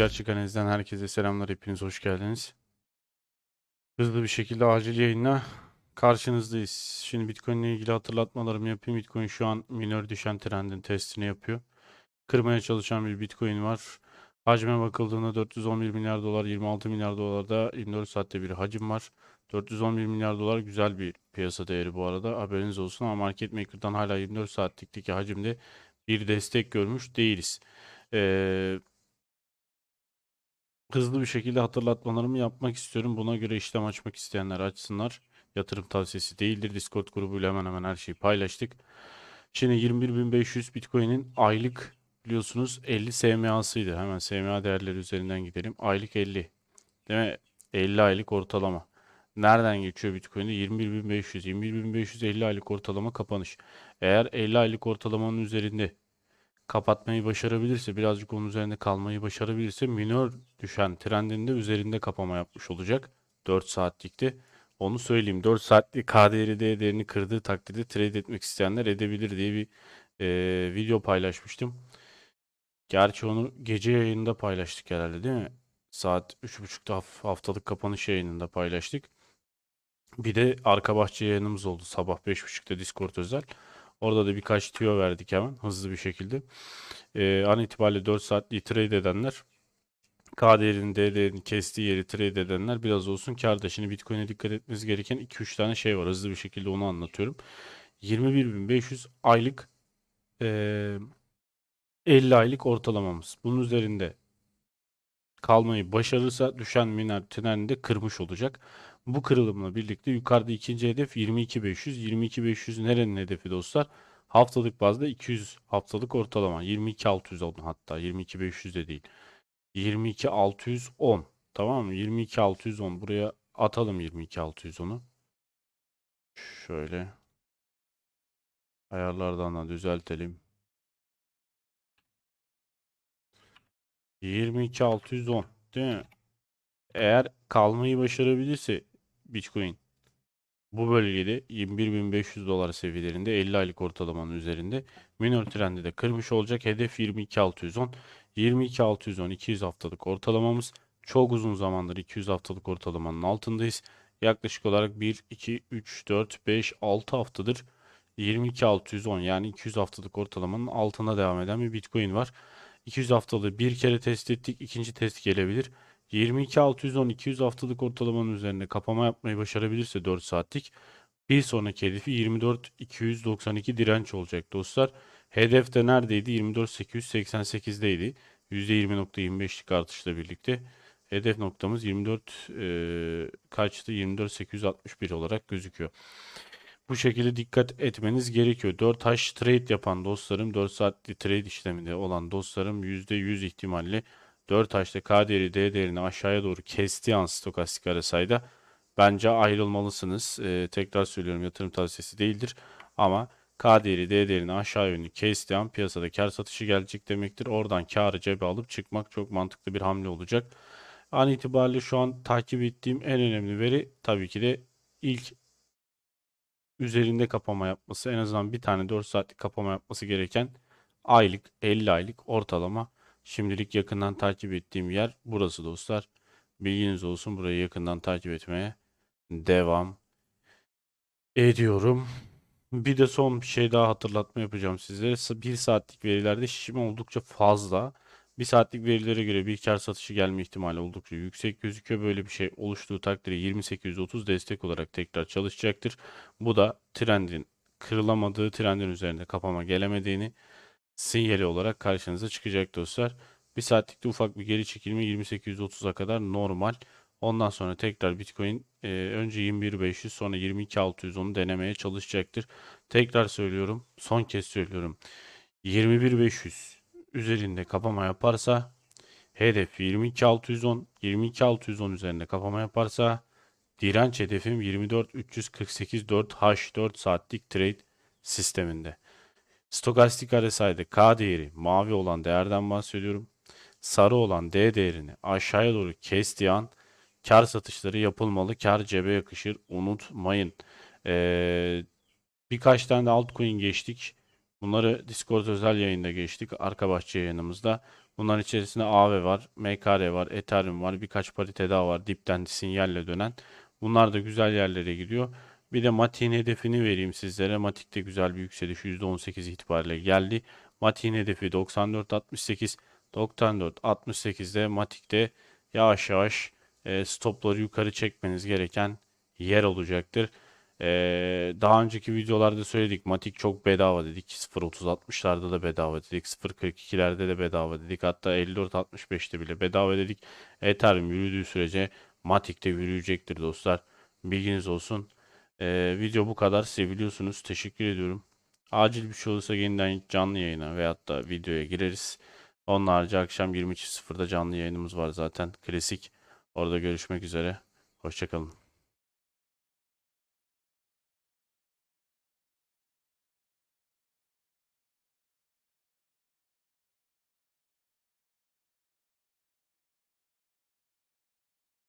Gerçek Analiz'den herkese selamlar. Hepiniz hoş geldiniz. Hızlı bir şekilde acil yayınla karşınızdayız. Şimdi Bitcoin ile ilgili hatırlatmalarımı yapayım. Bitcoin şu an minör düşen trendin testini yapıyor. Kırmaya çalışan bir Bitcoin var. Hacme bakıldığında 411 milyar dolar, 26 milyar dolarda 24 saatte bir hacim var. 411 milyar dolar güzel bir piyasa değeri bu arada. Haberiniz olsun ama market maker'dan hala 24 saatlikteki hacimde bir destek görmüş değiliz. Ee, hızlı bir şekilde hatırlatmalarımı yapmak istiyorum. Buna göre işlem açmak isteyenler açsınlar. Yatırım tavsiyesi değildir. Discord grubuyla hemen hemen her şeyi paylaştık. Şimdi 21.500 Bitcoin'in aylık biliyorsunuz 50 SMA'sıydı. Hemen SMA değerleri üzerinden gidelim. Aylık 50. Değil mi? 50 aylık ortalama. Nereden geçiyor Bitcoin'de? 21.500. 21.550 aylık ortalama kapanış. Eğer 50 aylık ortalamanın üzerinde kapatmayı başarabilirse, birazcık onun üzerinde kalmayı başarabilirse minör düşen trendinde üzerinde kapama yapmış olacak. 4 saatlikte. Onu söyleyeyim. 4 saatlik KDR değerini kırdığı takdirde trade etmek isteyenler edebilir diye bir e, video paylaşmıştım. Gerçi onu gece yayında paylaştık herhalde değil mi? Saat 3.30'da haftalık kapanış yayınında paylaştık. Bir de arka bahçe yayınımız oldu sabah 5.30'da Discord özel. Orada da birkaç tüyo verdik hemen hızlı bir şekilde. Ee, an itibariyle 4 saatli trade edenler K değerini, D değerini kestiği yeri trade edenler biraz olsun karda. Şimdi Bitcoin'e dikkat etmeniz gereken 2-3 tane şey var. Hızlı bir şekilde onu anlatıyorum. 21.500 aylık e, 50 aylık ortalamamız. Bunun üzerinde kalmayı başarırsa düşen miner trendini kırmış olacak. Bu kırılımla birlikte yukarıda ikinci hedef 22.500. 22.500 nerenin hedefi dostlar? Haftalık bazda 200 haftalık ortalama. 22.600 oldu hatta 22.500 de değil. 22.610 tamam mı? 22.610 buraya atalım 22.610'u. Şöyle ayarlardan da düzeltelim. 22.610 değil mi? Eğer kalmayı başarabilirse Bitcoin bu bölgede 21.500 dolar seviyelerinde 50 aylık ortalamanın üzerinde minor trendi de kırmış olacak. Hedef 22.610. 22.610 200 haftalık ortalamamız. Çok uzun zamandır 200 haftalık ortalamanın altındayız. Yaklaşık olarak 1, 2, 3, 4, 5, 6 haftadır 22.610 yani 200 haftalık ortalamanın altına devam eden bir Bitcoin var. 200 haftalığı bir kere test ettik. ikinci test gelebilir. 22.610 200 haftalık ortalamanın üzerinde kapama yapmayı başarabilirse 4 saatlik bir sonraki hedefi 24.292 direnç olacak dostlar. Hedef de neredeydi? 24.888'deydi. %20.25'lik artışla birlikte. Hedef noktamız 24 e, kaçtı? 24.861 olarak gözüküyor. Bu şekilde dikkat etmeniz gerekiyor. 4 hash trade yapan dostlarım, 4 saatli trade işleminde olan dostlarım %100 ihtimalle 4 haşta K değeri D değerini aşağıya doğru kestiği an stokastik arasayda bence ayrılmalısınız. Ee, tekrar söylüyorum yatırım tavsiyesi değildir. Ama K değeri D değerini aşağı yönlü kestiği an piyasada kar satışı gelecek demektir. Oradan karı cebe alıp çıkmak çok mantıklı bir hamle olacak. An itibariyle şu an takip ettiğim en önemli veri tabii ki de ilk üzerinde kapama yapması en azından bir tane 4 saatlik kapama yapması gereken aylık 50 aylık ortalama Şimdilik yakından takip ettiğim yer burası dostlar. Bilginiz olsun burayı yakından takip etmeye devam ediyorum. Bir de son bir şey daha hatırlatma yapacağım sizlere. Bir saatlik verilerde şişim oldukça fazla. Bir saatlik verilere göre bir kar satışı gelme ihtimali oldukça yüksek gözüküyor. Böyle bir şey oluştuğu takdirde 2830 destek olarak tekrar çalışacaktır. Bu da trendin kırılamadığı trendin üzerinde kapama gelemediğini sinyali olarak karşınıza çıkacak dostlar. Bir saatlikte ufak bir geri çekilme 2830'a kadar normal. Ondan sonra tekrar Bitcoin e, önce 21500 sonra 22600 denemeye çalışacaktır. Tekrar söylüyorum. Son kez söylüyorum. 21500 üzerinde kapama yaparsa hedef 22610 22610 üzerinde kapama yaparsa direnç hedefim 24348 4H 4 saatlik trade sisteminde. Stokastik RSI'de K değeri mavi olan değerden bahsediyorum. Sarı olan D değerini aşağıya doğru kestiği an kar satışları yapılmalı. Kar cebe yakışır. Unutmayın. Ee, birkaç tane de altcoin geçtik. Bunları Discord özel yayında geçtik. Arka bahçe yayınımızda. Bunların içerisinde AAVE var, MKR var, Ethereum var, birkaç parite daha var dipten sinyalle dönen. Bunlar da güzel yerlere gidiyor. Bir de Matik'in hedefini vereyim sizlere. Matik de güzel bir yükseliş %18 itibariyle geldi. Matik'in hedefi 94.68. 94.68'de Matik'te yavaş yavaş e, stopları yukarı çekmeniz gereken yer olacaktır. E, daha önceki videolarda söyledik. Matik çok bedava dedik. 0.30-60'larda da bedava dedik. 0.42'lerde de bedava dedik. Hatta 54-65'te bile bedava dedik. Ethereum yürüdüğü sürece Matik de yürüyecektir dostlar. Bilginiz olsun. E, video bu kadar. Seviliyorsunuz. Teşekkür ediyorum. Acil bir şey olursa yeniden canlı yayına veyahut da videoya gireriz. Onun harici akşam 22.00'da canlı yayınımız var zaten. Klasik. Orada görüşmek üzere. Hoşçakalın.